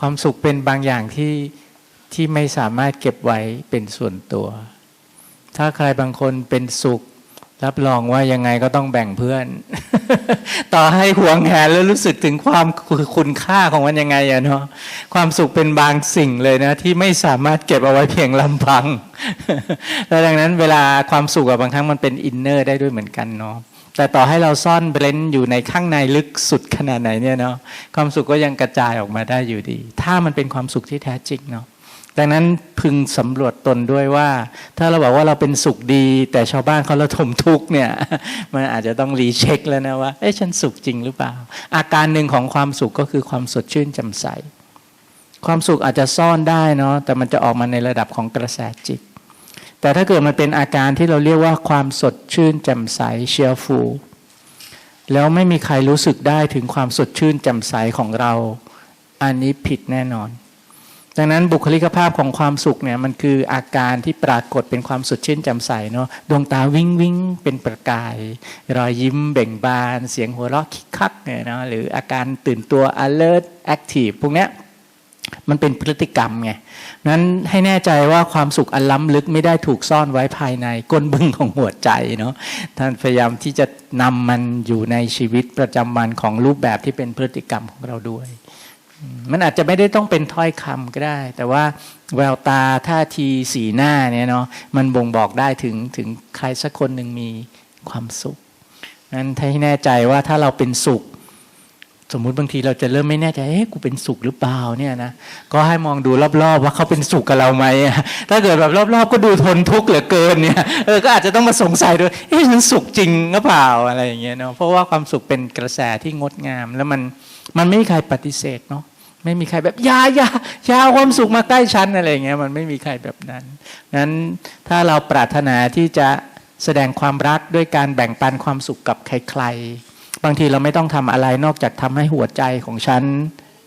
ความสุขเป็นบางอย่างที่ที่ไม่สามารถเก็บไว้เป็นส่วนตัว ถ้าใครบางคนเป็นสุข รับรองว่ายังไงก็ต้องแบ่งเพื่อน ต่อให้ห่วงแหนแล้วรู้สึกถึงความคุณค่าของมันยังไงอะเนาะความสุขเป็นบางสิ่งเลยนะ ที่ไม่สามารถเก็บเอาไว้เพียงลำพัง แล้วดังนั้นเวลาความสุขอะบางครั้งมันเป็นอินเนอร์ได้ด้วยเหมือนกันเนาะ แต่ต่อให้เราซ่อนเบรนอยู่ในข้างในลึกสุดขนาดไหนเนี่ยเนาะความสุขก็ยังกระจายออกมาได้อยู่ดี ถ้ามันเป็นความสุขที่แท้จริงเนาะดังนั้นพึงสำรวจตนด้วยว่า ถ้าเราบอกว่าเราเป็นสุขดี แต่ชาวบ้านเขาระทมทุกเนี่ย มันอาจจะต้องรีเช็คแล้วนะว่าเอ๊ะฉันสุขจริงหรือเปล่า อาการหนึ่งของความสุขก็คือความสดชื่นจ่มใส ความสุขอาจจะซ่อนได้เนาะแต่มันจะออกมาในระดับของกระแสจิต แต่ถ้าเกิดมันเป็นอาการที่เราเรียกว่าความสดชื่นแจ่มใสเชียร์ฟูลแล้วไม่มีใครรู้สึกได้ถึงความสดชื่นแจ่มใสของเรา อันนี้ผิดแน่นอน ดังนั้นบุคลิกภาพของความสุขเนี่ยมันคืออาการที่ปรากฏเป็นความสดชื่นแจ่มใสเนาะดวงตาวิ่งวิ่งเป็นประกาย รอยยิ้มเบ่งบาน เสียงหัวเราะคิกคักเนี่ยเนาะหรืออาการตื่นตัว alert active พวกเนี้ย มันเป็นพฤติกรรมไงนั้นให้แน่ใจว่าความสุขอันล้ำลึกไม่ได้ถูกซ่อนไว้ภายในก้นบึ้งของหัวใจเนาะท่านพยายามที่จะนำมันอยู่ในชีวิตประจำวันของรูปแบบที่เป็นพฤติกรรมของเราด้วย มันอาจจะไม่ได้ต้องเป็นถ้อยคำก็ได้ แต่ว่าแววตาท่าทีสีหน้าเนี่ยเนาะมันบ่งบอกได้ถึงถึงใครสักคนหนึ่งมีความสุขนั้นถ้าให้แน่ใจว่าถ้าเราเป็นสุข สมมุติบางทีเราจะเริ่มไม่แน่ใจเอ๊ะกูเป็นสุขหรือเปล่าเนี่ยนะก็ให้มองดูรอบๆ ว่าเขาเป็นสุขกับเราไหมถ้าเกิดแบบรอบๆ ก็ดูทนทุกข์เหลือเกินเนี่ยเออก็อาจจะต้องมาสงสัยด้วยเอ๊ะฉันสุขจริงหรือเปล่าอะไรอย่างเงี้ยเนาะเพราะว่าความสุขเป็นกระแสที่งดงาม แล้วมันมันไม่มีใครปฏิเสธเนาะไม่มีใครแบบอยาอยาอยาเอาความสุขมาใกล้ฉันอะไรเงี้ยมันไม่มีใครแบบนั้นนั้นถ้าเราปรารถนาที่จะแสดงความรักด้วยการแบ่งปันความสุขกับใครๆ บางทีเราไม่ต้องทำอะไรนอกจากทำให้หัวใจของฉัน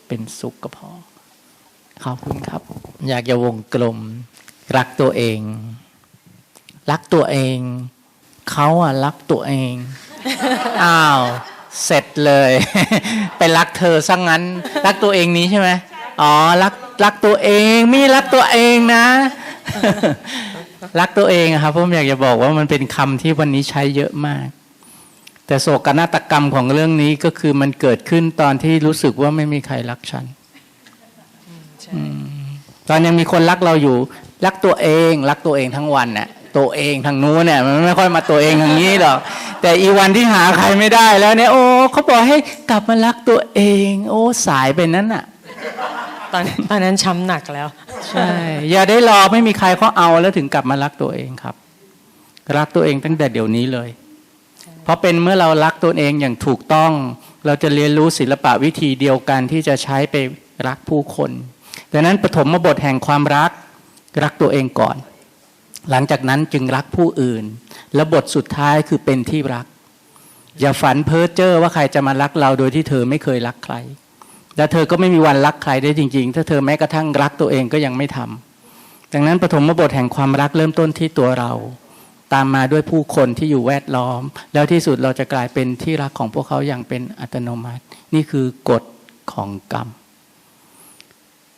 เป็นสุขก็พอ ขอบคุณครับ อยากจะวงกลม รักตัวเอง รักตัวเอง เขาอะรักตัวเอง อ้าว เสร็จเลย ไปรักเธอซะงงั้น รักตัวเองนี้ใช่ไหมอ๋อ รักรักตัวเองไมีรักตัวเองนะ รักตัวเองอะครับผมอยากจะบอกว่ามันเป็นคำที่วันนี้ใช้เยอะมาก แต่โศกนาฏกรรมของเรื่องนี้ก็คือมันเกิดขึ้นตอนที่รู้สึกว่าไม่มีใครรักฉันอืมตอนยังมีคนรักเราอยู่ รักตัวเอง รักตัวเองทั้งวันน่ะตัวเองทางนู้นเนี่ยมันไม่ค่อยมาตัวเองทางนี้หรอกแต่อีวันที่หาใครไม่ได้แล้วเนี่ยโอ้เขาบอกให้กลับมารักตัวเอง โอ้สายไปนั้นอะตอนตอนนั้นช้ำหนักแล้ว ใช่ อย่าได้รอไม่มีใครเขาเอาแล้วถึงกลับมารักตัวเองครับ รักตัวเองตั้งแต่เดี๋ยวนี้เลย เพราะเป็นเมื่อเรารักตัวเองอย่างถูกต้อง เราจะเรียนรู้ศิลปะวิธีเดียวกันที่จะใช้ไปรักผู้คนดังนั้นปฐมบทแห่งความรักรักตัวเองก่อน หลังจากนั้นจึงรักผู้อื่น และบทสุดท้ายคือเป็นที่รัก อย่าฝันเพ้อเจ้อว่าใครจะมารักเราโดยที่เธอไม่เคยรักใครและเธอก็ไม่มีวันรักใครได้จริง ๆ ถ้าเธอแม้กระทั่งรักตัวเองก็ยังไม่ทำดังนั้นปฐมบทแห่งความรักเริ่มต้นที่ตัวเรา ตามมาด้วยผู้คนที่อยู่แวดล้อม แล้วที่สุดเราจะกลายเป็นที่รักของพวกเขาอย่างเป็นอัตโนมัติ นี่คือกฎของกรรม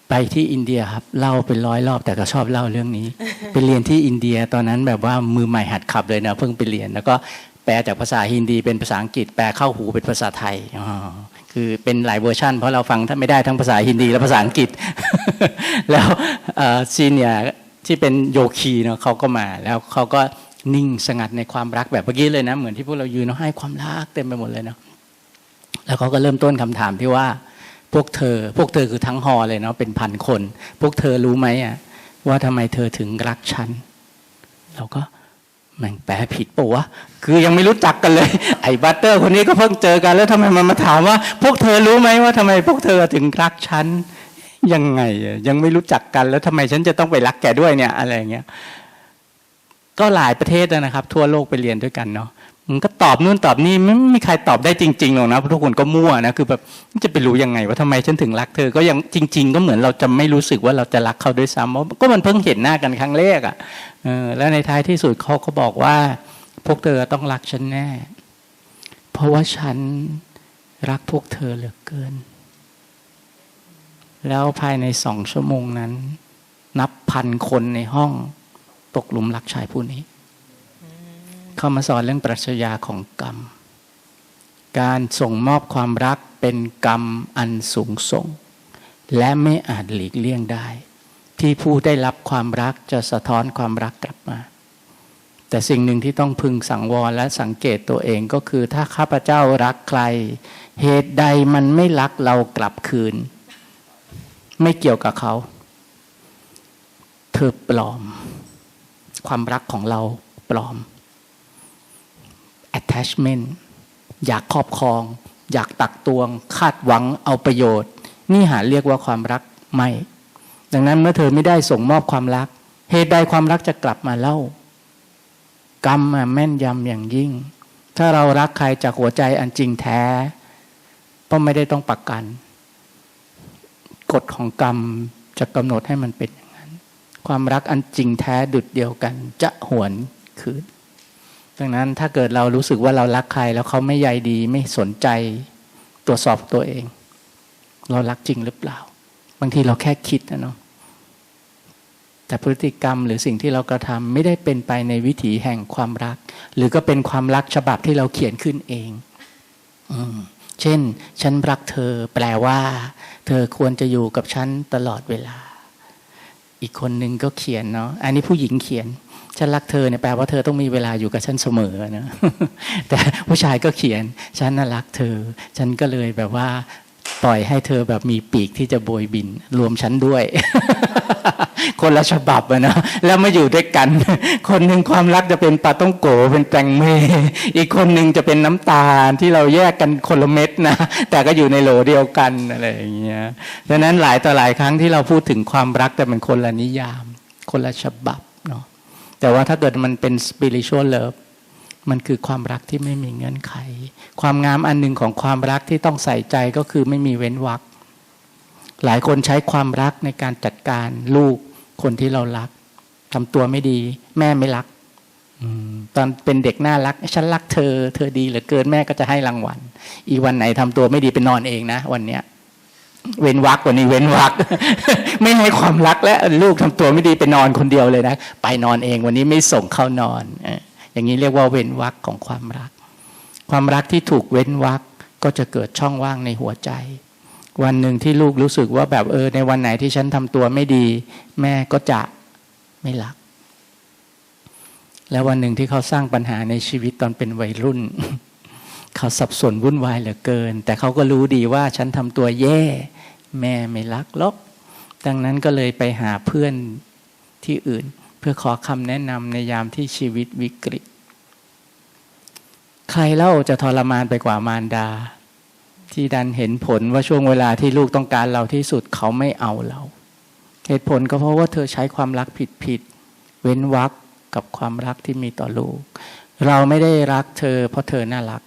ไปที่อินเดียครับเล่าเป็นร้อยรอบแต่ก็ชอบเล่าเรื่องนี้ไปเรียนที่อินเดียตอนนั้นแบบว่ามือใหม่หัดขับเลยนะเพิ่งไปเรียน แล้วก็แปลจากภาษาฮินดีเป็นภาษาอังกฤษ แปลเข้าหูเป็นภาษาไทยคือเป็นหลายเวอร์ชันเพราะเราฟังถ้าไม่ได้ทั้งภาษาฮินดีและภาษาอังกฤษ แล้วซีเนียที่เป็นโยคีเนาะเขาก็มาแล้วเขาก็ นิ่งสงัดในความรักแบบเมื่อกี้เลยนะ เหมือนที่พวกเรายืนเนาให้ความรักเต็มไปหมดเลยเนาะแล้วเขาก็เริ่มต้นคำถามที่ว่า พวกเธอ พวกเธอคือทั้งฮอเลยเนาะเป็นพันคน พวกเธอรู้ไหมอะว่าทำไมเธอถึงรักฉันเราก็แม่งแปลผิดปะวะ คือยังไม่รู้จักกันเลย ไอ้บัตเตอร์คนนี้ก็เพิ่งเจอกันแล้วทำไมมันมาถามว่า พวกเธอรู้ไหมว่าทำไมพวกเธอถึงรักฉันยังไงยังไม่รู้จักกันแล้วทำไมฉันจะต้องไปรักแกด้วยเนี่ยอะไรเงี้ย ก็หลายประเทศนะครับ ทั่วโลกไปเรียนด้วยกันเนาะมันก็ตอบนู่นตอบนี่ไม่มีใครตอบได้จริงๆหรอกนะเพราะทุกคนก็มั่วนะคือแบบจะไปรู้ยังไงว่าทำไมฉันถึงรักเธอ ก็ยังจริง ๆ ก็เหมือนเราจะไม่รู้สึกว่าเราจะรักเขาด้วยซ้ำก็มันเพิ่งเห็นหน้ากันครั้งแรกอะ่ะแล้วในท้ายที่สุดเขาก็บอกว่า พวกเธอต้องรักฉันแน่ เพราะว่าฉันรักพวกเธอเหลือเกิน แล้วภายในสองชั่วโมงนั้น นับพันคนในห้อง ตกหลุมรักชายผู้นี้ เข้ามาสอนเรื่องปรัชญาของกรรม การส่งมอบความรักเป็นกรรมอันสูงส่ง และไม่อาจหลีกเลี่ยงได้ ที่ผู้ได้รับความรักจะสะท้อนความรักกลับมา แต่สิ่งหนึ่งที่ต้องพึงสังวรและสังเกตตัวเองก็คือถ้าข้าพเจ้ารักใคร เหตุใดมันไม่รักเรากลับคืน ไม่เกี่ยวกับเขา เธอปลอม ความรักของเราปลอม attachment อยากครอบครอง อยากตักตวง คาดหวังเอาประโยชน์ นี่หาเรียกว่าความรักไม่ ดังนั้นเมื่อเธอไม่ได้ส่งมอบความรัก เหตุใดความรักจะกลับมาเล่า กรรมแม่นยำอย่างยิ่ง ถ้าเรารักใครจากหัวใจอันจริงแท้ก็ไม่ได้ต้องประกัน กฎของกรรมจะกำหนดให้มันเป็น ความรักอันจริงแท้ดุดเดียวกัน จะหวนคืนดังนั้นถ้าเกิดเรารู้สึกว่าเรารักใคร แล้วเขาไม่ใยดีไม่สนใจตรวจสอบตัวเอง เรารักจริงหรือเปล่า บางทีเราแค่คิดนะเนาะแต่พฤติกรรมหรือสิ่งที่เรากระทำไม่ได้เป็นไปในวิถีแห่งความรัก หรือก็เป็นความรักฉบับที่เราเขียนขึ้นเองอมเช่น ฉันรักเธอ แปลว่า เธอควรจะอยู่กับฉันตลอดเวลา อีกคนหนึ่งก็เขียนเนาะอันนี้ผู้หญิงเขียนฉันรักเธอเนี่ยแปลว่าเธอต้องมีเวลาอยู่กับฉันเสมอนะแต่ผู้ชายก็เขียนฉันน่ารักเธอ ฉันก็เลยแบบว่า ปล่อยให้เธอแบบมีปีกที่จะโบยบิน รวมฉันด้วย คนละฉบับอะนะแล้วมาอยู่ด้วยกัน คนหนึ่งความรักจะเป็นปลาต้องโกเป็นแตงเม อีกคนหนึ่งจะเป็นน้ำตาลที่เราแยกกันคนละเม็ดนะแต่ก็อยู่ในโหลเดียวกันอะไรอย่างเงี้ยดังนั้นหลายต่อหลายครั้งที่เราพูดถึงความรักแต่เป็นคนละนิยาม คนละฉบับเนาะแต่ว่าถ้าเกิดมันเป็น spiritual love มันคือความรักที่ไม่มีเงื่อนไข ความงามอันหนึ่งของความรักที่ต้องใส่ใจก็คือไม่มีเว้นวรรคหลายคนใช้ความรักในการจัดการลูกคนที่เรารักทำตัวไม่ดี แม่ไม่รักอตอนเป็นเด็กน่ารัก ฉันรักเธอ เธอดีเหลือเกินแม่ก็จะให้รางวัล อีวันไหนทำตัวไม่ดีไปนอนเองนะ วันเนี้ยเว้นวักวันนี้เว้นวักไม่ให้ความรักและลูกทำตัวไม่ดีไปนอนคนเดียวเลยนะ ไปนอนเองวันนี้ไม่ส่งเข้านอนเอย่างนี้เรียกว่าเว้นวักของความรัก ความรักที่ถูกเว้นวักก็จะเกิดช่องว่างในหัวใจ วันหนึ่งที่ลูกรู้สึกว่าแบบเออ ในวันไหนที่ฉันทำตัวไม่ดี แม่ก็จะไม่รัก แล้ววันหนึ่งที่เขาสร้างปัญหาในชีวิตตอนเป็นวัยรุ่น เขาสับสนวุ่นวายเหลือเกิน แต่เขาก็รู้ดีว่าฉันทำตัวแย่ แม่ไม่รักหรอกดังนั้นก็เลยไปหาเพื่อนที่อื่น พื่อขอคำแนะนำในยามที่ชีวิตวิกฤต ใครเล่าจะทรมานไปกว่ามารดา ที่ดันเห็นผลว่าช่วงเวลาที่ลูกต้องการเราที่สุดเขาไม่เอาเรา เหตุผลก็เพราะว่าเธอใช้ความรักผิดผิดๆเว้นวักกับความรักที่มีต่อลูก เราไม่ได้รักเธอ เพราะเธอน่ารัก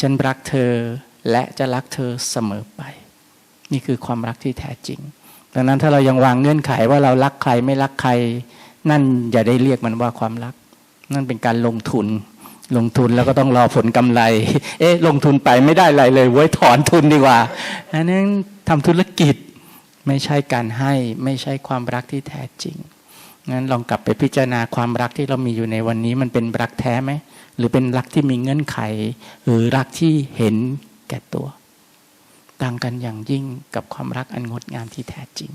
ฉันรักเธอและจะรักเธอเสมอไป นี่คือความรักที่แท้จริง ดังนั้นถ้าเรายังวางเงื่อนไขว่าเรารักใครไม่รักใคร นั่นอย่าได้เรียกมันว่าความรัก นั่นเป็นการลงทุน ลงทุนแล้วก็ต้องรอผลกำไร เอ๊ะ ลงทุนไปไม่ได้อะไรเลยเว้ยถอนทุนดีกว่าอันนั้นทำธุรกิจไม่ใช่การให้ไม่ใช่ความรักที่แท้จริงงั้นลองกลับไปพิจารณาความรักที่เรามีอยู่ในวันนี้มันเป็นรักแท้ไหมหรือเป็นรักที่มีเงื่อนไข หรือรักที่เห็นแก่ตัว ต่างกันอย่างยิ่งกับความรักอันงดงามที่แท้จริง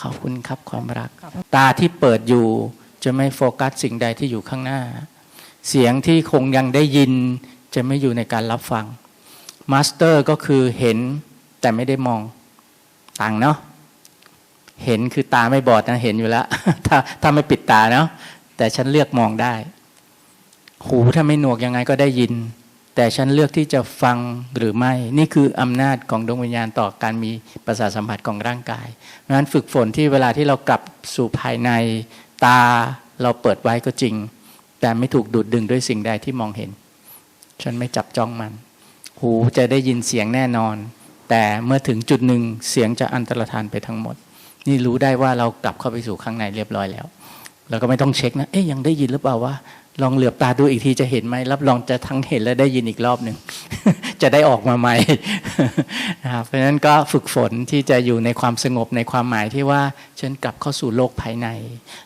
ขอบคุณครับความรัก ตาที่เปิดอยู่จะไม่โฟกัสสิ่งใดที่อยู่ข้างหน้า เสียงที่คงยังได้ยินจะไม่อยู่ในการรับฟังมาสเตอร์ก็คือเห็นแต่ไม่ได้มองต่างเนาะเห็นคือตาไม่บอดนะเห็นอยู่แล้ว ถ้าถ้าไม่ปิดตาเนาะแต่ฉันเลือกมองได้ หูถ้าไม่หนวกยังไงก็ได้ยิน แต่ฉันเลือกที่จะฟังหรือไม่ นี่คืออำนาจของดวงวิญญาณต่อการมีประสาทสัมผัสของร่างกายเพราะฉะนั้นฝึกฝนที่เวลาที่เรากลับสู่ภายในตาเราเปิดไว้ก็จริง แต่ไม่ถูกดูดดึงด้วยสิ่งใดที่มองเห็น ฉันไม่จับจ้องมัน หูจะได้ยินเสียงแน่นอน แต่เมื่อถึงจุดหนึ่งเสียงจะอันตรธานไปทั้งหมด นี่รู้ได้ว่าเรากลับเข้าไปสู่ข้างในเรียบร้อยแล้วเราก็ไม่ต้องเช็คนะ เอ๊ยยังได้ยินหรือเปล่าว่า ลองเหลือบตาดูอีกทีจะเห็นไหมรับรองจะทั้งเห็นและได้ยินอีกรอบหนึ่งจะได้ออกมาใหม่นะครับเพราะฉะนั้นก็ฝึกฝนที่จะอยู่ในความสงบในความหมายที่ว่าฉันกลับเข้าสู่โลกภายใน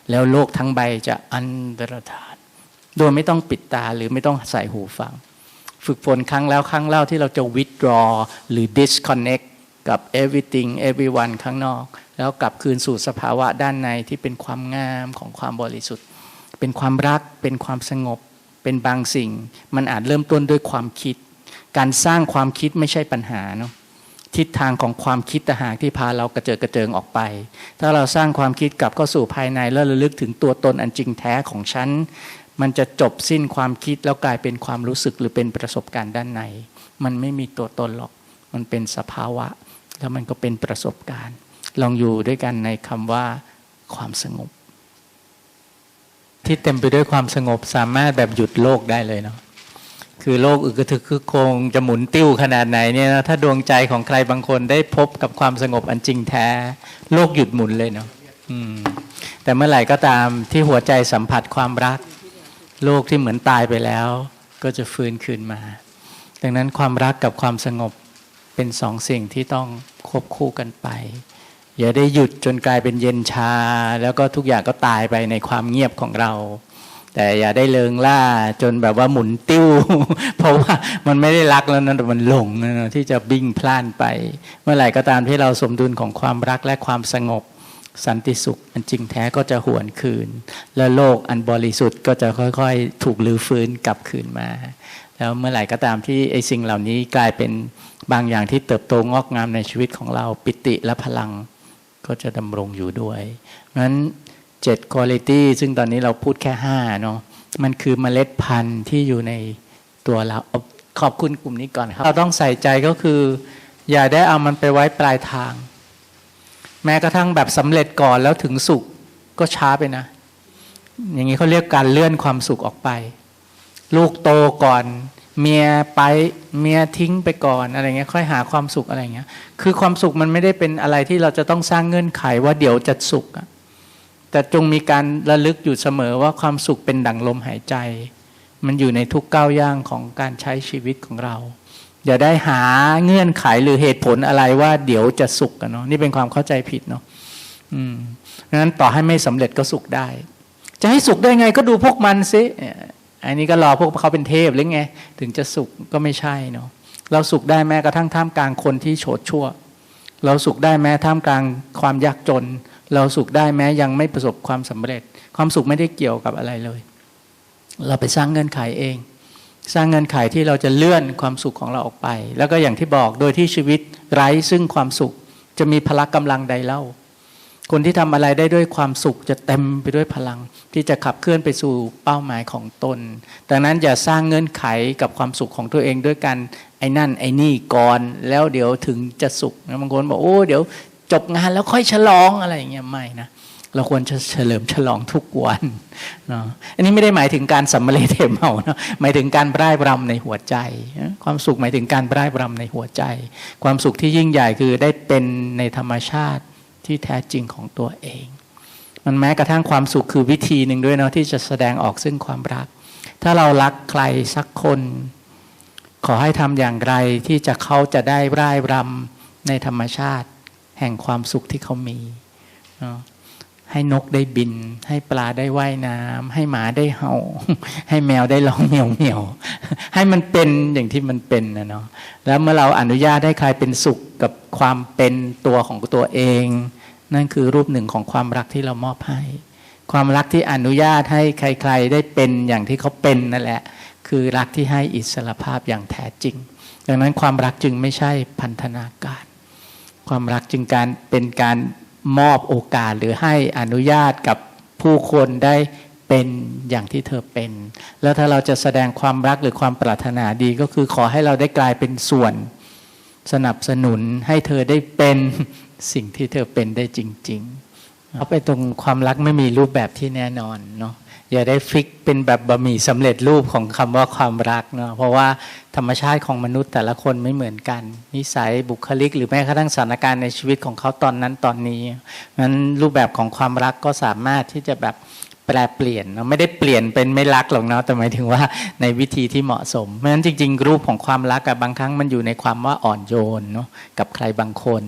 แล้วโลกทั้งใบจะอันตรธานโดยไม่ต้องปิดตาหรือไม่ต้องใส่หูฟัง ฝึกฝนครั้งแล้วครั้งเล่าที่เราจะ withdraw หรือ disconnect กับ everything everyone ข้างนอก แล้วกลับคืนสู่สภาวะด้านในที่เป็นความงามของความบริสุทธิ์ เป็นความรัก เป็นความสงบ เป็นบางสิ่ง มันอาจเริ่มต้นด้วยความคิด การสร้างความคิดไม่ใช่ปัญหาเนาะทิศทางของความคิดต่หากที่พาเรากระเจิดกระเจิงออกไป ถ้าเราสร้างความคิดกลับเข้าสู่ภายในแล้วระลึกถึงตัวตนอันจริงแท้ของฉัน มันจะจบสิ้นความคิดแล้วกลายเป็นความรู้สึกหรือเป็นประสบการณ์ด้านใน มันไม่มีตัวตนหรอก มันเป็นสภาวะ แล้วมันก็เป็นประสบการณ์ ลองอยู่ด้วยกันในคำว่าความสงบ ที่เต็มไปด้วยความสงบสามารถแบบหยุดโลกได้เลยเนาะคือโลกอึกระทึกคึกโคงจะหมุนติ้วขนาดไหนเนี่ยนะถ้าดวงใจของใครบางคนได้พบกับความสงบอันจริงแท้ โลกหยุดหมุนเลยเนาะแต่เมื่อไหร่ก็ตามที่หัวใจสัมผัสความรัก โลกที่เหมือนตายไปแล้ว ก็จะฟื้นคืนมา ดังนั้นความรักกับความสงบเป็นสองสิ่งที่ต้องควบคู่กันไป อย่าได้หยุดจนกลายเป็นเย็นชา แล้วก็ทุกอย่างก็ตายไปในความเงียบของเรา แต่อย่าได้เลิงล่าจนแบบว่าหมุนติ้ว เพราะว่ามันไม่ได้รักแล้วนะแต่มันหลงนะที่จะบิ้งพล่านไป เมื่อไหร่ก็ตามที่เราสมดุลของความรักและความสงบสันติสุข อันจริงแท้ก็จะหวนคืน และโลกอันบริสุทธิ์ก็จะค่อยๆ ถูกลื้อฟื้นกลับคืนมา แล้วเมื่อไหร่ก็ตามที่ไอ้สิ่งเหล่านี้กลายเป็นบางอย่างที่เติบโตงอกงามในชีวิตของเราปิติและพลัง ก็จะดำรงอยู่ด้วยงั้นเจ็ดคุณลิตี้ซึ่งตอนนี้เราพูดแค่ห้าเนาะมันคือเมล็ดพันธุ์ที่อยู่ในตัวเราขอบคุณกลุ่มนี้ก่อนครับ เราต้องใส่ใจก็คือ อย่าได้เอามันไปไว้ปลายทาง แม้กระทั่งแบบสำเร็จก่อนแล้วถึงสุขก็ช้าไปนะ อย่างนี้เขาเรียกการเลื่อนความสุขออกไป ลูกโตก่อน เมียไปเมียทิ้งไปก่อนอะไรเงี้ยค่อยหาความสุขอะไรเงี้ย คือความสุขมันไม่ได้เป็นอะไรที่เราจะต้องสร้างเงื่อนไขว่าเดี๋ยวจะสุขแต่จงมีการระลึกอยู่เสมอว่าความสุขเป็นดั่งลมหายใจ มันอยู่ในทุกก้าวย่างของการใช้ชีวิตของเรา อย่าได้หาเงื่อนไขหรือเหตุผลอะไรว่าเดี๋ยวจะสุขกันเนาะนี่เป็นความเข้าใจผิดเนาะอืมดังนั้นต่อให้ไม่สำเร็จก็สุขได้ จะให้สุขได้ไงก็ดูพวกมันสิ อันนี้ก็รอพวกเขาเป็นเทพหรือไงถึงจะสุขก็ไม่ใช่เนาะเราสุขได้แม้กระทั่งท่ามกลางคนที่โฉดชั่ว เราสุขได้แม้ท่ามกลางความยากจน เราสุขได้แม้ยังไม่ประสบความสำเร็จ ความสุขไม่ได้เกี่ยวกับอะไรเลย เราไปสร้างเงื่อนไขเอง สร้างเงื่อนไขที่เราจะเลื่อนความสุขของเราออกไป แล้วก็อย่างที่บอกโดยที่ชีวิตไร้ซึ่งความสุขจะมีพละกำลังใดเล่า คนที่ทำอะไรได้ด้วยความสุขจะเต็มไปด้วยพลัง ที่จะขับเคลื่อนไปสู่เป้าหมายของตน ดังนั้นอย่าสร้างเงื่อนไขกับความสุขของตัวเองด้วยกันไอ้นั่นไอ้นี่ก่อนแล้วเดี๋ยวถึงจะสุขนะบางคนบอกโอ้เดี๋ยวจบงานแล้วค่อยฉลองอะไรอย่างเงี้ยไม่นะเราควรจะเฉลิมฉลองทุกวันเนาะอันนี้ไม่ได้หมายถึงการสัมมาเลเทเมาเนาะหมายถึงการร่ายรำในหัวใจ ความสุขหมายถึงการร่ายรำในหัวใจ ความสุขที่ยิ่งใหญ่คือได้เป็นในธรรมชาติ ที่แท้จริงของตัวเอง มันแม้กระทั่งความสุขคือวิธีหนึ่งด้วยเนาะที่จะแสดงออกซึ่งความรัก ถ้าเรารักใครสักคน ขอให้ทำอย่างไรที่จะเขาจะได้ร่ายรำในธรรมชาติ แห่งความสุขที่เขามีเนาะให้นกได้บิน ให้ปลาได้ว่ายน้ำให้หมาได้เห่า ให้แมวได้ร้องเหมียวเหมียวให้มันเป็นอย่างที่มันเป็นนะเนาะแล้วเมื่อเราอนุญาตให้ใครเป็นสุขกับความเป็นตัวของตัวเอง นั่นคือรูปหนึ่งของความรักที่เรามอบให้ ความรักที่อนุญาตให้ใคร ๆ ได้เป็นอย่างที่เขาเป็นนั่นแหละ คือรักที่ให้อิสรภาพอย่างแท้จริง ดังนั้นความรักจึงไม่ใช่พันธนาการ ความรักจึงการเป็นการมอบโอกาสหรือให้อนุญาตกับผู้คนได้เป็นอย่างที่เธอเป็น แล้วถ้าเราจะแสดงความรักหรือความปรารถนาดีก็คือขอให้เราได้กลายเป็นส่วน สนับสนุนให้เธอได้เป็น สิ่งที่เธอเป็นได้จริงๆเอาไปตรงความรักไม่มีรูปแบบที่แน่นอนเนาะอย่าได้ฟิกเป็นแบบบะหมี่สำเร็จรูปของคำว่าความรักเนาะเพราะว่าธรรมชาติของมนุษย์แต่ละคนไม่เหมือนกัน นิสัยบุคลิก หรือแม้กระทั่งสถานการณ์ในชีวิตของเขาตอนนั้นตอนนี้งั้นรูปแบบของความรักก็สามารถที่จะแบบ แปลเปลี่ยนเนาะไม่ได้เปลี่ยนเป็นไม่รักหรอกเนาะแต่หมายถึงว่าในวิธีที่เหมาะสม เพราะฉะนั้นจริง ๆ รูปของความรักกับบางครั้งมันอยู่ในความว่าอ่อนโยนเนาะกับใครบางคน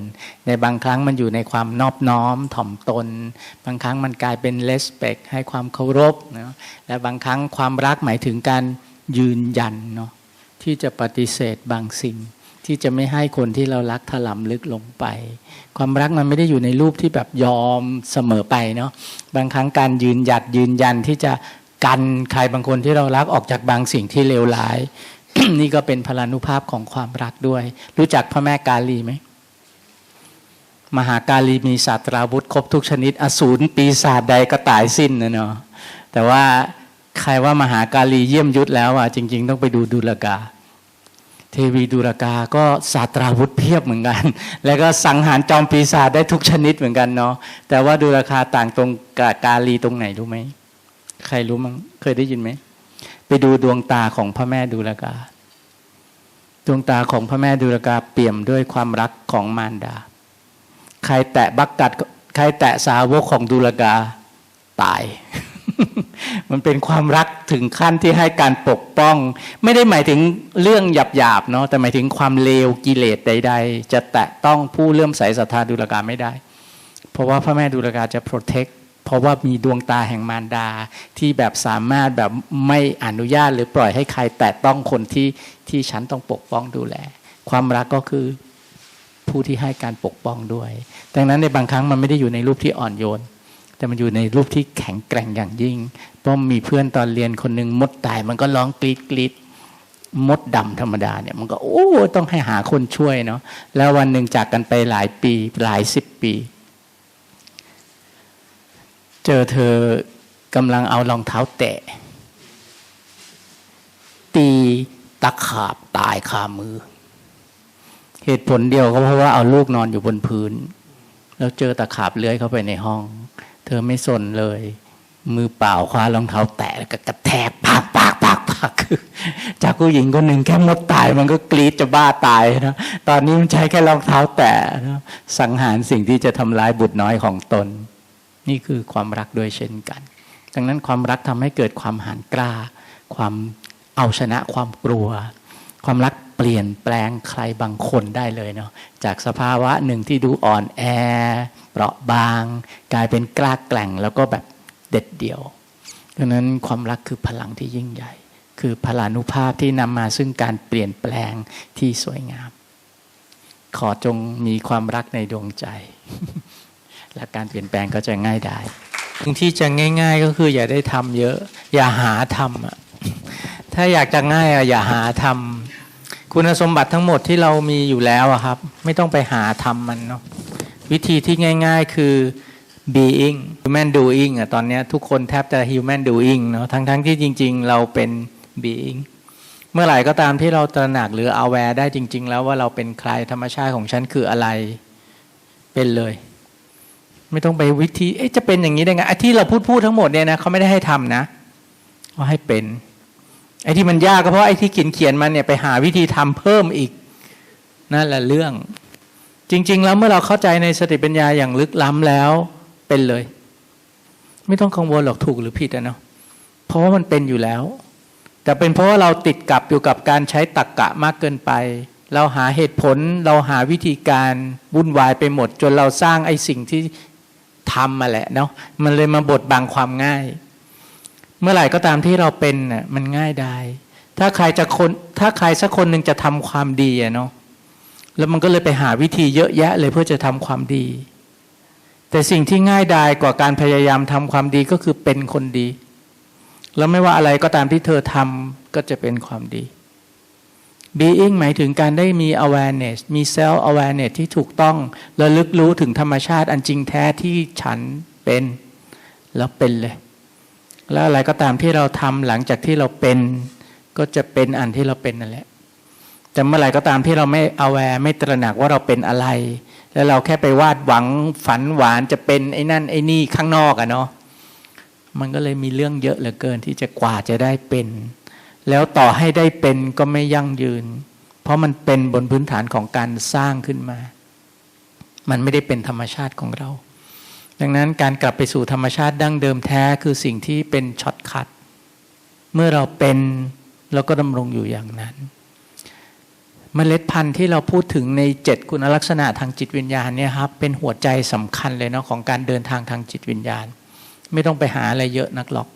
ในบางครั้งมันอยู่ในความนอบน้อมถ่อมตน บางครั้งมันกลายเป็น respect ให้ความเคารพเนาะและบางครั้งความรักหมายถึงการยืนยันเนาะที่จะปฏิเสธบางสิ่ง ที่จะไม่ให้คนที่เรารักถลำลึกลงไป ความรักมันไม่ได้อยู่ในรูปที่แบบยอมเสมอไปเนาะบางครั้งการยืนหยัดยืนยันที่จะกันใครบางคนที่เรารักออกจากบางสิ่งที่เลวร้าย นี่ก็เป็นพลานุภาพของความรักด้วย รู้จักพระแม่กาลีไหมมหากาลีมีศาสตราวุธครบทุกชนิด อสูรปีศาจใดก็ตายสิ้นนะเนาะแต่ว่าใครว่ามหากาลีเยี่ยมยุทธแล้วอะจริง ๆ ต้องไปดูดุลกา เทวีดุลกาก็ศาสตราวุธเพียบเหมือนกัน แล้วก็สังหารจอมปีศาจได้ทุกชนิดเหมือนกันเนาะ แต่ว่าดุลกาต่างตรงกับกาลีตรงไหนรู้ไหม ใครรู้มั้ง เคยได้ยินไหม ไปดูดวงตาของพระแม่ดุลกา ดวงตาของพระแม่ดุลกาเปี่ยมด้วยความรักของมารดา ใครแตะบักกัด ใครแตะสาวกของดุลกาตาย มันเป็นความรักถึงขั้นที่ให้การปกป้อง ไม่ได้หมายถึงเรื่องหยาบๆเนาะแต่หมายถึงความเลวกิเลสใด ๆ จะแตะต้องผู้เลื่อมใสศรัทธาดุลกาไม่ได้ เพราะว่าพระแม่ดุลกาจะ protect เพราะว่ามีดวงตาแห่งมารดาที่แบบสามารถแบบไม่อนุญาตหรือปล่อยให้ใครแตะต้องคนที่ที่ฉันต้องปกป้องดูแล ความรักก็คือผู้ที่ให้การปกป้องด้วย ดังนั้นในบางครั้งมันไม่ได้อยู่ในรูปที่อ่อนโยน แต่มันอยู่ในรูปที่แข็งแกร่งอย่างยิ่งเพราะมีเพื่อนตอนเรียนคนหนึ่งมดตายมันก็ร้องกรีดกรีดมดดำธรรมดาเนี่ยมันก็โอ้ต้องให้หาคนช่วยเนาะแล้ววันหนึ่งจากกันไปหลายปีหลายสิบปี เจอเธอกำลังเอารองเท้าแตะ ตีตะขาบตายคามือ เหตุผลเดียวก็เพราะว่าเอาลูกนอนอยู่บนพื้น แล้วเจอตะขาบเลื้อยเข้าไปในห้อง เธอไม่สนเลย มือเปล่าคว้ารองเท้าแตะแล้วก็กระแทกปากปากปากปากคือจากผู้หญิงคนหนึ่งแค่มดตายมันก็กรีดจะบ้าตายนะตอนนี้มันใช้แค่รองเท้าแตะนะสังหารสิ่งที่จะทำร้ายบุตรน้อยของตน นี่คือความรักด้วยเช่นกัน ดังนั้นความรักทำให้เกิดความหานกล้า ความเอาชนะความกลัว ความรักเปลี่ยนแปลงใครบางคนได้เลยเนาะจากสภาวะหนึ่งที่ดูอ่อนแอ เปราะบาง กลายเป็นกล้าแกร่งแล้วก็แบบเด็ดเดี่ยวดังนั้นความรักคือพลังที่ยิ่งใหญ่ คือพลานุภาพที่นำมาซึ่งการเปลี่ยนแปลงที่สวยงาม ขอจงมีความรักในดวงใจ และการเปลี่ยนแปลงก็จะง่ายได้สิ่งที่จะง่าย ๆก็คืออย่าได้ทำเยอะ อย่าหาทำอะถ้าอยากจะง่ายอะอย่าหาทำคุณสมบัติทั้งหมดที่เรามีอยู่แล้วครับ ไม่ต้องไปหาทำมันเนาะ วิธีที่ง่าย ๆคือ being human doing อะตอนนี้ทุกคนแทบจะ human doing เนาะทั้งๆที่จริง ๆ เราเป็น being เมื่อไหร่ก็ตามที่เราตระหนักหรือ aware ได้จริง ๆ แล้วว่าเราเป็นใครธรรมชาติของฉันคืออะไรเป็นเลย ไม่ต้องไปวิธีเอ๊ะจะเป็นอย่างนี้ได้ไงไอ้ที่เราพูดพูดทั้งหมดเนี่ยนะเขาไม่ได้ให้ทำนะเขาให้เป็นไอ้ที่มันยากก็เพราะไอ้ที่เขียนเขียนมันเนี่ยไปหาวิธีทำเพิ่มอีกนั่นแหละเรื่อง จริง ๆ แล้วเมื่อเราเข้าใจในสติปัญญาอย่างลึกล้ำแล้วเป็นเลย ไม่ต้องกังวลหรอกถูกหรือผิดอะเนาะเพราะว่ามันเป็นอยู่แล้ว แต่เป็นเพราะว่าเราติดกับอยู่กับการใช้ตรกกะมากเกินไป เราหาเหตุผลเราหาวิธีการวุ่นวายไปหมด จนเราสร้างไอ้สิ่งที่ทำมาแหละเนาะมันเลยมาบดบังความง่าย เมื่อไหร่ก็ตามที่เราเป็นน่ะมันง่ายได้ ถ้าใครจะคนถ้าใครสักคนหนึ่งจะทำความดีอะเนาะ แล้วมันก็เลยไปหาวิธีเยอะแยะเลยเพื่อจะทำความดี แต่สิ่งที่ง่ายดายกว่าการพยายามทำความดีก็คือเป็นคนดี แล้วไม่ว่าอะไรก็ตามที่เธอทำก็จะเป็นความดี being หมายถึงการได้มี awareness มี self awareness ที่ถูกต้องและลึกรู้ถึงธรรมชาติอันจริงแท้ที่ฉันเป็น แล้วเป็นเลย แล้วอะไรก็ตามที่เราทำหลังจากที่เราเป็น ก็จะเป็นอันที่เราเป็นนั่นแหละ แต่เมื่อไหร่ก็ตามที่เราไม่ aware ไม่ตระหนักว่าเราเป็นอะไร แล้วเราแค่ไปวาดหวังฝันหวานจะเป็นไอ้นั่นไอ้นี่ข้างนอกอะเนาะมันก็เลยมีเรื่องเยอะเหลือเกินที่จะกว่าจะได้เป็น แล้วต่อให้ได้เป็นก็ไม่ยั่งยืน เพราะมันเป็นบนพื้นฐานของการสร้างขึ้นมา มันไม่ได้เป็นธรรมชาติของเรา ดังนั้นการกลับไปสู่ธรรมชาติดั้งเดิมแท้คือสิ่งที่เป็นช็อตคัทเมื่อเราเป็นเราก็ดำรงอยู่อย่างนั้น เมล็ดพันธุ์ที่เราพูดถึงในเจ็ดคุณลักษณะทางจิตวิญญาณเนี่ยครับเป็นหัวใจสำคัญเลยเนาะของการเดินทางทางจิตวิญญาณ ไม่ต้องไปหาอะไรเยอะนักหรอก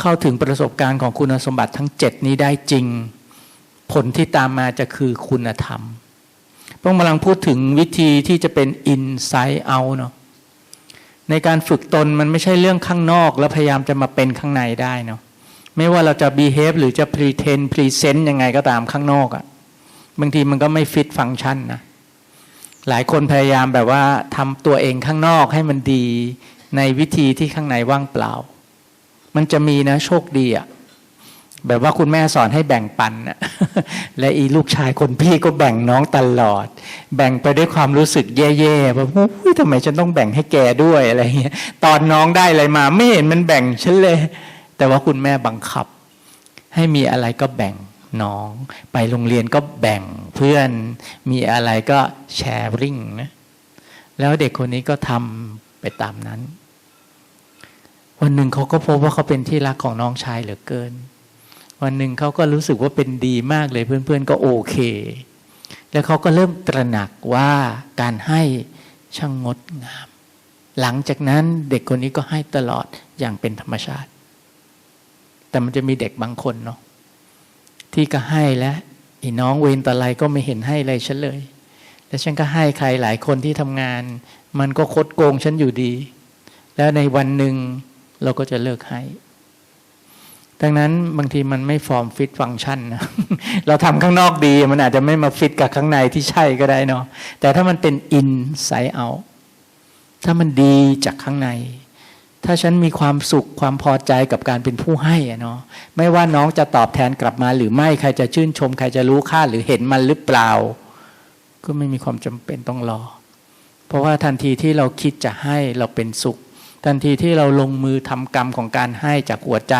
เข้าถึงประสบการณ์ของคุณสมบัติทั้งเจ็ดนี้ได้จริง ผลที่ตามมาจะคือคุณธรรมพวกกำลังพูดถึงวิธีที่จะเป็น inside out เนาะในการฝึกตนมันไม่ใช่เรื่องข้างนอก แล้วพยายามจะมาเป็นข้างในได้เนาะไม่ว่าเราจะ behave หรือจะ pretend present ยังไงก็ตามข้างนอกอะ บางทีมันก็ไม่ฟิตฟังก์ชันนะหลายคนพยายามแบบว่าทำตัวเองข้างนอกให้มันดีในวิธีที่ข้างในว่างเปล่า มันจะมีนะโชคดีอะแบบว่าคุณแม่สอนให้แบ่งปันนะและอีลูกชายคนพี่ก็แบ่งน้องตลอด แบ่งไปด้วยความรู้สึกแย่ๆแบบอุ้ยทำไมฉันต้องแบ่งให้แกด้วยอะไรเงี้ยตอนน้องได้อะไรมา ไม่เห็นมันแบ่งฉันเลย แต่ว่าคุณแม่บังคับ ให้มีอะไรก็แบ่ง น้อง ไปโรงเรียนก็แบ่งเพื่อนมีอะไรก็แชร์ริ่งนะแล้วเด็กคนนี้ก็ทำไปตามนั้น วันหนึ่งเขาก็พบว่าเขาเป็นที่รักของน้องชายเหลือเกิน วันหนึ่งเขาก็รู้สึกว่าเป็นดีมากเลยเพื่อนๆก็โอเค แล้วเขาก็เริ่มตระหนักว่าการให้ช่างงดงาม หลังจากนั้นเด็กคนนี้ก็ให้ตลอดอย่างเป็นธรรมชาติ แต่มันจะมีเด็กบางคนเนาะ ที่ก็ให้แล้วอ้น้องเวนตะไลก็ไม่เห็นให้อะไรฉันเลย แล้วฉันก็ให้ใครหลายคนที่ทำงาน มันก็คดโกงฉันอยู่ดี แล้วในวันหนึ่งเราก็จะเลิกให้ ดังนั้นบางทีมันไม่ฟอร์มฟิตฟังก์ชันนะเราทำข้างนอกดี มันอาจจะไม่มาฟิตกับข้างในที่ใช่ก็ได้เนาะแต่ถ้ามันเป็นอินไซเอาถ้ามันดีจากข้างใน ถ้าฉันมีความสุขความพอใจกับการเป็นผู้ให้เนาะไม่ว่าน้องจะตอบแทนกลับมาหรือไม่ใครจะชื่นชม ใครจะรู้ค่าหรือเห็นมันหรือเปล่า ก็ไม่มีความจำเป็นต้องรอ เพราะว่าทันทีที่เราคิดจะให้เราเป็นสุข ทันทีที่เราลงมือทำกรรมของการให้จากหัวใจ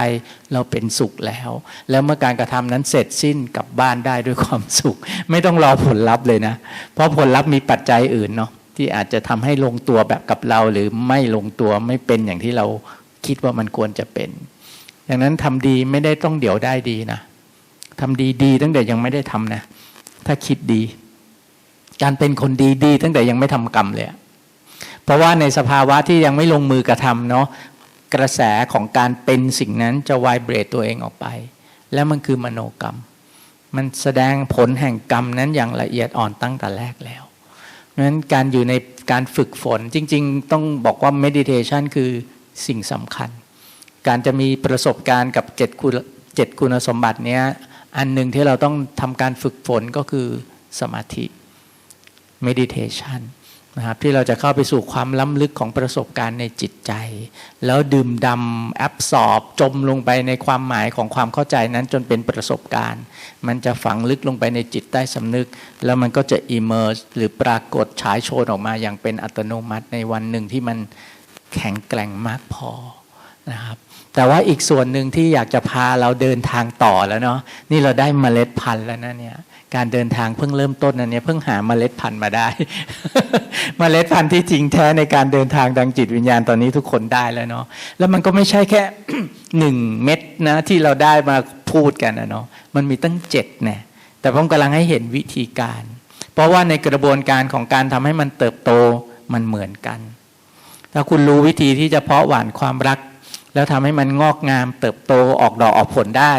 เราเป็นสุขแล้ว แล้วเมื่อการกระทำนั้นเสร็จสิ้นกลับบ้านได้ด้วยความสุข ไม่ต้องรอผลลัพธ์เลยนะ เพราะผลลัพธ์มีปัจจัยอื่นเนาะ ที่อาจจะทำให้ลงตัวแบบกับเรา หรือไม่ลงตัวไม่เป็นอย่างที่เราคิดว่ามันควรจะเป็นดังนั้นทำดีไม่ได้ต้องเดี๋ยวได้ดีนะทำดีดีตั้งแต่ยังไม่ได้ทำนะ ถ้าคิดดี การเป็นคนดีดีตั้งแต่ยังไม่ทำกรรมเลยเพราะว่าในสภาวะที่ยังไม่ลงมือกระทำเนาะกระแสของการเป็นสิ่งนั้นจะไวเบรตตัวเองออกไป แล้วมันคือมโนกรรม มันแสดงผลแห่งกรรมนั้นอย่างละเอียดอ่อนตั้งแต่แรกแล้วะฉะนั้นการอยู่ในการฝึกฝนจริง ๆ ต้องบอกว่า meditation คือสิ่งสำคัญ การจะมีประสบการณ์กับเจ็ดคุณเจ็ดคุณสมบัติเนี้ยอันหนึ่งที่เราต้องทำการฝึกฝนก็คือสมาธิ meditation นะครับที่เราจะเข้าไปสู่ความล้ำลึกของประสบการณ์ในจิตใจ แล้วดื่มดำแอบสอบจมลงไปในความหมายของความเข้าใจนั้นจนเป็นประสบการณ์ มันจะฝังลึกลงไปในจิตใต้สำนึก แล้วมันก็จะ emerge หรือปรากฏฉายโชนออกมาอย่างเป็นอัตโนมัติในวันหนึ่งที่มันแข็งแกร่งมากพอ นะครับแต่ว่าอีกส่วนหนึ่งที่อยากจะพาเราเดินทางต่อแล้วเนาะนี่เราได้เมล็ดพันธุ์แล้วนะเนี่ยการเดินทางเพิ่งเริ่มต้นนันเนี่ยเพิ่งหาเมล็ดพันธุ์มาได้ เมล็ดพันธุ์ที่จริงแท้ในการเดินทางทางจิตวิญญาณตอนนี้ทุกคนได้แล้วเนาะแล้วมันก็ไม่ใช่แค่หนึ่งเม็ดนะที่เราได้มาพูดกันนะเนาะมันมีตั้งเจ็ดเนี่ยแต่ผมกำลังให้เห็นวิธีการ เพราะว่าในกระบวนการของการทำให้มันเติบโตมันเหมือนกัน ถ้าคุณรู้วิธีที่จะเพาะหว่านความรัก แล้วทำให้มันงอกงามเติบโตออกดอกออกผลได้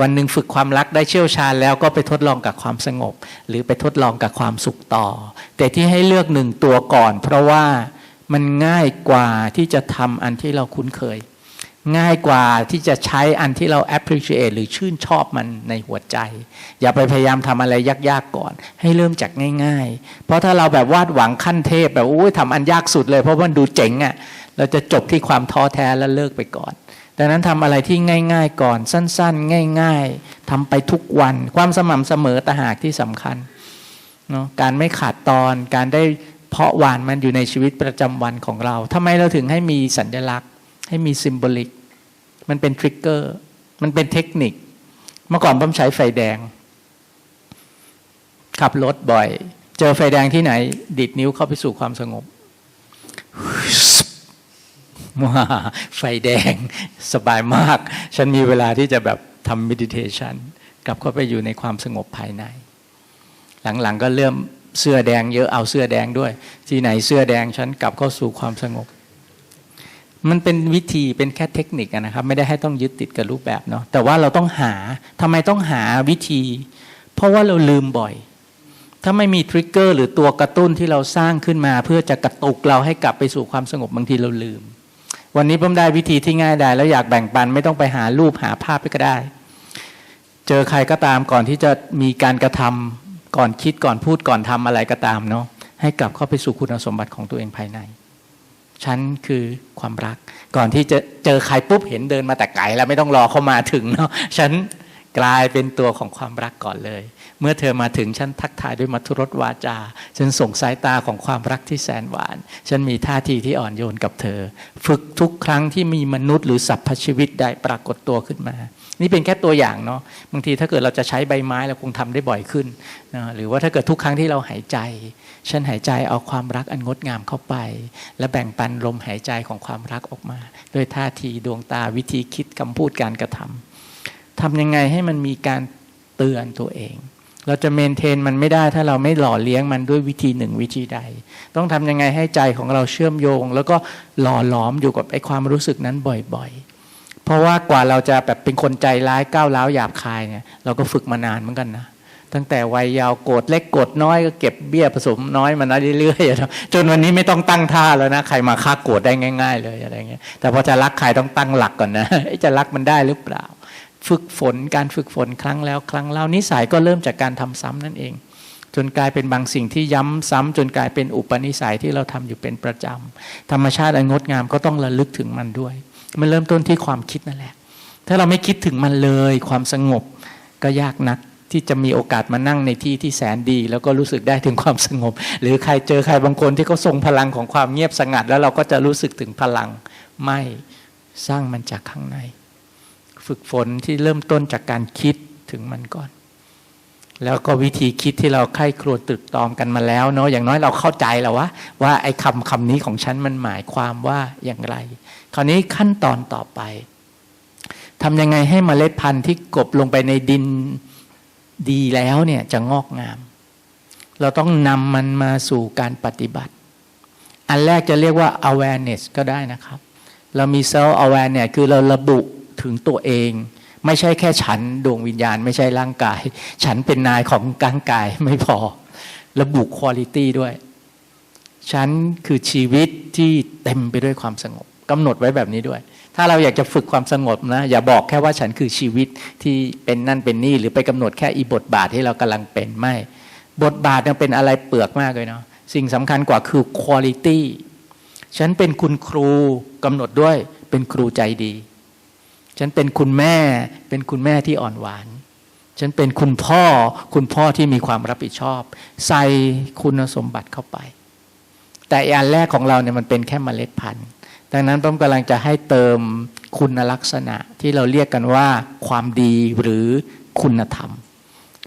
วันหนึ่งฝึกความรักได้เชี่ยวชาญแล้วก็ไปทดลองกับความสงบ หรือไปทดลองกับความสุขต่อ แต่ที่ให้เลือกหนึ่งตัวก่อน เพราะว่ามันง่ายกว่าที่จะทำอันที่เราคุ้นเคย ง่ายกว่าที่จะใช้อันที่เรา appreciate หรือชื่นชอบมันในหัวใจ อย่าไปพยายามทำอะไรยากๆก่อน ให้เริ่มจากง่าย ๆ เพราะถ้าเราแบบวาดหวังขั้นเทพแบบโอ้ยทำอันยากสุดเลย เพราะมันดูเจ๋งอะ่ะ เราจะจบที่ความท้อแท้แล้วเลิกไปก่อน ดังนั้นทำอะไรที่ง่าย ๆ ก่อนสั้น ๆ ง่าย ๆทำไปทุกวัน ความสม่ำเสมอต่หากที่สำคัญเนาะการไม่ขาดตอนการได้เพาะหวานมันอยู่ในชีวิตประจำวันของเราทำไมเราถึงให้มีสัญลักษณ์ ให้มีซิมโบลิก มันเป็นทริกเกอร์มันเป็นเทคนิค เมื่อก่อนผมใช้ไฟแดง ขับรถบ่อย เจอไฟแดงที่ไหน ดิดนิ้วเข้าไปสู่ความสงบ ว้าไฟแดงสบายมาก ฉันมีเวลาที่จะแบบทำ meditation กลับเข้าไปอยู่ในความสงบภายใน หลังๆก็เริ่มเสื้อแดงเยอะเอาเสื้อแดงด้วย ที่ไหนเสื้อแดงฉันกลับเข้าสู่ความสงบ มันเป็นวิธีเป็นแค่เทคนิคอะนะครับ ไม่ได้ให้ต้องยึดติดกับรูปแบบเนาะแต่ว่าเราต้องหาทำไมต้องหาวิธี เพราะว่าเราลืมบ่อย ถ้าไม่มีทริกเกอร์หรือตัวกระตุ้นที่เราสร้างขึ้นมา เพื่อจะกระตุกเราให้กลับไปสู่ความสงบบางทีเราลืม วันนี้ผมได้วิธีที่ง่ายได้แล้วอยากแบ่งปันไม่ต้องไปหารูปหาภาพไปก็ได้ เจอใครก็ตามก่อนที่จะมีการกระทำก่อนคิดก่อนพูดก่อนทำอะไรก็ตามเนาะให้กลับเข้าไปสู่คุณสมบัติของตัวเองภายในฉันคือความรัก ก่อนที่จะเจอใครปุ๊บเห็นเดินมาแต่ไกลแล้วไม่ต้องรอเข้ามาถึงเนาะฉันกลายเป็นตัวของความรักก่อนเลย เมื่อเธอมาถึงฉันทักทายด้วยมัทุรสวาจา ฉันส่งสายตาของความรักที่แสนหวาน ฉันมีท่าทีที่อ่อนโยนกับเธอ ฝึกทุกครั้งที่มีมนุษย์หรือสรรพชีวิตได้ปรากฏตัวขึ้นมา นี่เป็นแค่ตัวอย่างเนาะบางทีถ้าเกิดเราจะใช้ใบไม้เราคงทำได้บ่อยขึ้นนะหรือว่าถ้าเกิดทุกครั้งที่เราหายใจ ฉันหายใจเอาความรักอันงดงามเข้าไป และแบ่งปันลมหายใจของความรักออกมาโดยท่าทีดวงตาวิธีคิดคำพูดการกระทำทำยังไงให้มันมีการเตือนตัวเอง เราจะเมนเทนมันไม่ได้ถ้าเราไม่หล่อเลี้ยงมันด้วยวิธีหนึ่งวิธีใด ต้องทำยังไงให้ใจของเราเชื่อมโยง แล้วก็หล่อหลอมอยู่กับไอ้ความรู้สึกนั้นบ่อยๆ เพราะว่ากว่าเราจะแบบเป็นคนใจร้ายก้าวร้าวหยาบคายเนี่ยเราก็ฝึกมานานเหมือนกันนะตั้งแต่วัยยาวโกรธเล็กโกรธน้อยก็เก็บเบี้ยผสมน้อยมานะเรื่อยๆจนวันนี้ไม่ต้องตั้งท่าแล้วนะใครมาฆ่าโกรธได้ง่าย ๆ เลยอะไรเงี้ยแต่พอจะรักใครต้องตั้งหลักก่อนนะจะรักมันได้หรือเปล่า ฝึกฝนการฝึกฝนครั้งแล้วครั้งเล่านิสัยก็เริ่มจากการทำซ้ำนั่นเอง จนกลายเป็นบางสิ่งที่ย้ำซ้ำจนกลายเป็นอุปนิสัยที่เราทำอยู่เป็นประจำธรรมชาติอันงดงามก็ต้องระลึกถึงมันด้วย มันเริ่มต้นที่ความคิดนั่นแหละ ถ้าเราไม่คิดถึงมันเลย ความสงบก็ยากนักที่จะมีโอกาสมานั่งในที่ที่แสนดี แล้วก็รู้สึกได้ถึงความสงบ หรือใครเจอใครบางคนที่เขาทรงพลังของความเงียบสงัด แล้วเราก็จะรู้สึกถึงพลังไม่สร้างมันจากข้างใน ฝึกฝนที่เริ่มต้นจากการคิดถึงมันก่อน แล้วก็วิธีคิดที่เราไข้ครวญตรึกตอมกันมาแล้วเนาะอย่างน้อยเราเข้าใจแล้วว่า ว่าไอ้คำคำนี้ของฉันมันหมายความว่าอย่างไร คราวนี้ขั้นตอนต่อไปทำยังไงให้เมล็ดพันธุ์ที่กบลงไปในดินดีแล้วเนี่ยจะงอกงาม เราต้องนำมันมาสู่การปฏิบัติ อันแรกจะเรียกว่า awareness ก็ได้นะครับ เรามี self awareness คือเราระบุ ถึงตัวเอง ไม่ใช่แค่ฉันดวงวิญญาณ ไม่ใช่ร่างกาย ฉันเป็นนายของร่างกายไม่พอ ระบุคุณลิตี้ด้วย ฉันคือชีวิตที่เต็มไปด้วยความสงบกำหนดไว้แบบนี้ด้วย ถ้าเราอยากจะฝึกความสงบนะ อย่าบอกแค่ว่าฉันคือชีวิตที่เป็นนั่นเป็นนี่หรือไปกำหนดแค่อีบทบาทที่เรากำลังเป็นไม่ บทบาทยังเป็นอะไรเปลือกมากเลยเนาะสิ่งสำคัญกว่าคือคุณลิตี้ฉันเป็นคุณครูกำหนดด้วยเป็นครูใจดี ฉันเป็นคุณแม่ เป็นคุณแม่ที่อ่อนหวาน ฉันเป็นคุณพ่อ คุณพ่อที่มีความรับผิดชอบ ใส่คุณสมบัติเข้าไป แต่อันแรกของเราเนี่ยมันเป็นแค่เมล็ดพันธุ์ ดังนั้นผมกำลังจะให้เติมคุณลักษณะที่เราเรียกกันว่า ความดีหรือคุณธรรม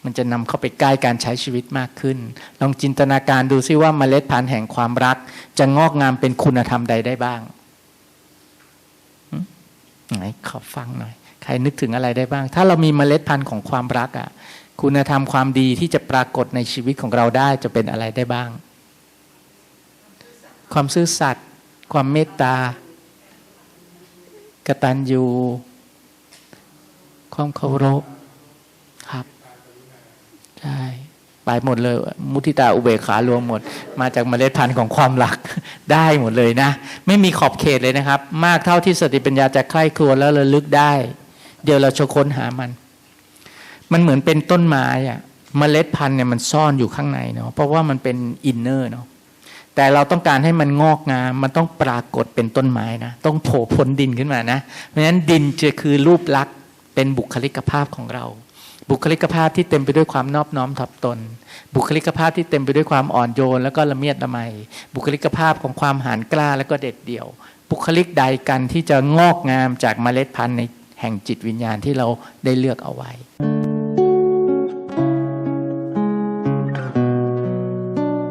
มันจะนำเข้าไปใกล้การใช้ชีวิตมากขึ้น ลองจินตนาการดูซิว่าเมล็ดพันธุ์แห่งความรัก จะงอกงามเป็นคุณธรรมใดได้บ้าง ไหนขอฟังหน่อย ใครนึกถึงอะไรได้บ้าง ถ้าเรามีเมล็ดพันธุ์ของความรักอะ คุณธรรมความดีที่จะปรากฏในชีวิตของเราได้จะเป็นอะไรได้บ้าง ความซื่อสัตย์ความเมตตากตัญญูความเคารพครับ ใช่ ไปหมดเลย มุทิตาอุเบกขารวมหมด มาจากเมล็ดพันธุ์ของความรักได้หมดเลยนะ ไม่มีขอบเขตเลยนะครับ มากเท่าที่สติปัญญาจะใคร่ครวญแล้วระลึกได้ เดี๋ยวเราจะค้นหามัน มันเหมือนเป็นต้นไม้อะเมล็ดพันธุ์เนี่ยมันซ่อนอยู่ข้างในเนาะเพราะว่ามันเป็นอินเนอร์เนาะแต่เราต้องการให้มันงอกงาม มันต้องปรากฏเป็นต้นไม้นะต้องโผล่พ้นดินขึ้นมานะ เพราะฉะนั้นดินจะคือรูปลักษณ์เป็นบุคลิกภาพของเรา บุคลิกภาพที่เต็มไปด้วยความนอบน้อมถ่อมตน บุคลิกภาพที่เต็มไปด้วยความอ่อนโยน แล้วก็ละเมียดละไม บุคลิกภาพของความหานกล้าแล้วก็เด็ดเดี่ยว บุคลิกใดกันที่จะงอกงามจากเมล็ดพันธุ์ในแห่งจิตวิญญาณที่เราได้เลือกเอาไว้